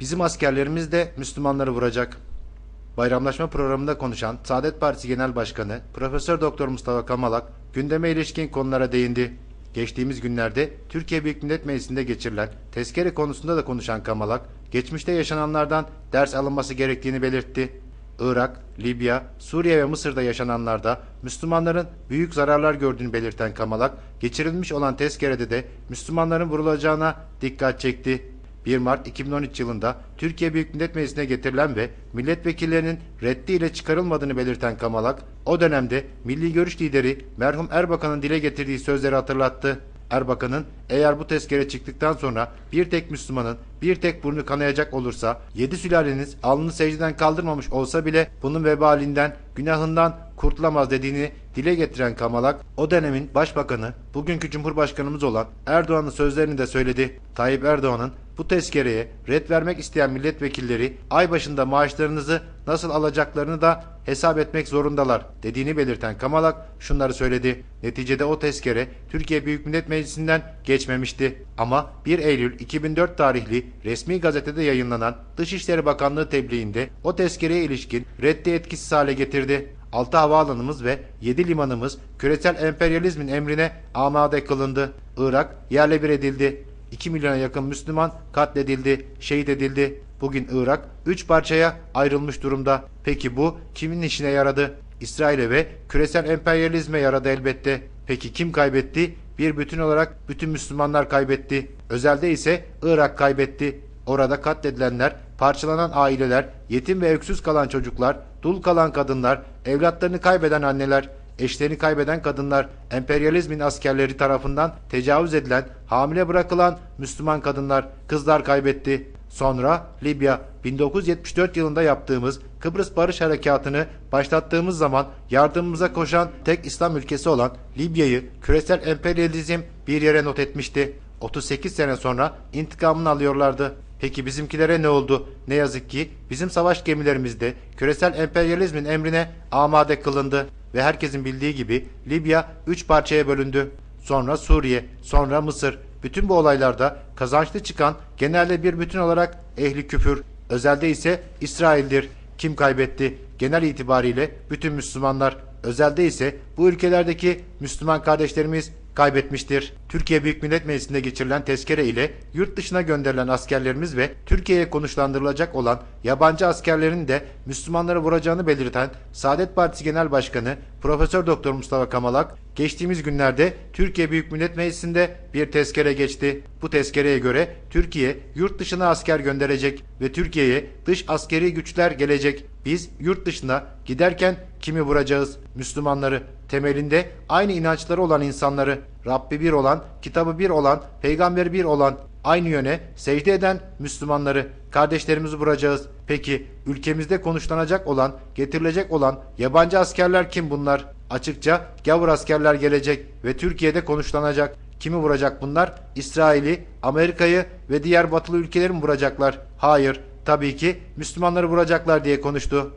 Bizim askerlerimiz de Müslümanları vuracak. Bayramlaşma programında konuşan Saadet Partisi Genel Başkanı Profesör Doktor Mustafa Kamalak gündeme ilişkin konulara değindi. Geçtiğimiz günlerde Türkiye Büyük Millet Meclisi'nde geçirilen tezkere konusunda da konuşan Kamalak, geçmişte yaşananlardan ders alınması gerektiğini belirtti. Irak, Libya, Suriye ve Mısır'da yaşananlarda Müslümanların büyük zararlar gördüğünü belirten Kamalak, geçirilmiş olan tezkerede de Müslümanların vurulacağına dikkat çekti. 1 Mart 2013 yılında Türkiye Büyük Millet Meclisi'ne getirilen ve milletvekillerinin reddiyle çıkarılmadığını belirten Kamalak, o dönemde Milli Görüş lideri merhum Erbakan'ın dile getirdiği sözleri hatırlattı. Erbakan'ın eğer bu tezkere çıktıktan sonra bir tek Müslümanın bir tek burnu kanayacak olursa yedi sülaleniz alnını secdeden kaldırmamış olsa bile bunun vebalinden günahından kurtulamaz dediğini dile getiren Kamalak o dönemin başbakanı bugünkü cumhurbaşkanımız olan Erdoğan'ın sözlerini de söyledi. Tayyip Erdoğan'ın bu tezkereye red vermek isteyen milletvekilleri ay başında maaşlarınızı nasıl alacaklarını da hesap etmek zorundalar dediğini belirten Kamalak şunları söyledi. Neticede o tezkere Türkiye Büyük Millet Meclisi'nden geçmemişti. Ama 1 Eylül 2004 tarihli resmi gazetede yayınlanan Dışişleri Bakanlığı tebliğinde o tezkereye ilişkin reddi etkisiz hale getirdi. 6 havaalanımız ve 7 limanımız küresel emperyalizmin emrine amade kılındı. Irak yerle bir edildi. 2 milyona yakın Müslüman katledildi, şehit edildi. Bugün Irak 3 parçaya ayrılmış durumda. Peki bu kimin işine yaradı? İsrail'e ve küresel emperyalizme yaradı elbette. Peki kim kaybetti? Bir bütün olarak bütün Müslümanlar kaybetti. Özelde ise Irak kaybetti. Orada katledilenler, parçalanan aileler, yetim ve öksüz kalan çocuklar, dul kalan kadınlar, evlatlarını kaybeden anneler, eşlerini kaybeden kadınlar, emperyalizmin askerleri tarafından tecavüz edilen, hamile bırakılan Müslüman kadınlar, kızlar kaybetti. Sonra Libya 1974 yılında yaptığımız Kıbrıs Barış Harekatı'nı başlattığımız zaman yardımımıza koşan tek İslam ülkesi olan Libya'yı küresel emperyalizm bir yere not etmişti. 38 sene sonra intikamını alıyorlardı. Peki bizimkilere ne oldu? Ne yazık ki bizim savaş gemilerimiz de küresel emperyalizmin emrine amade kılındı ve herkesin bildiği gibi Libya 3 parçaya bölündü. Sonra Suriye, sonra Mısır. Bütün bu olaylarda kazançlı çıkan genelde bir bütün olarak ehli küfür, özelde ise İsrail'dir. Kim kaybetti? Genel itibariyle bütün Müslümanlar. Özelde ise bu ülkelerdeki Müslüman kardeşlerimiz kaybetmiştir. Türkiye Büyük Millet Meclisi'nde geçirilen tezkere ile yurt dışına gönderilen askerlerimiz ve Türkiye'ye konuşlandırılacak olan yabancı askerlerin de Müslümanları vuracağını belirten Saadet Partisi Genel Başkanı Profesör Doktor Mustafa Kamalak geçtiğimiz günlerde Türkiye Büyük Millet Meclisi'nde bir tezkere geçti. Bu tezkereye göre Türkiye yurt dışına asker gönderecek ve Türkiye'ye dış askeri güçler gelecek. Biz yurt dışına giderken kimi vuracağız? Müslümanları. Temelinde aynı inançları olan insanları, Rabbi bir olan, kitabı bir olan, peygamberi bir olan, aynı yöne secde eden Müslümanları, kardeşlerimizi vuracağız. Peki ülkemizde konuşlanacak olan, getirilecek olan yabancı askerler kim bunlar? Açıkça gavur askerler gelecek ve Türkiye'de konuşlanacak. Kimi vuracak bunlar? İsrail'i, Amerika'yı ve diğer batılı ülkeleri mi vuracaklar? Hayır, tabii ki Müslümanları vuracaklar diye konuştu.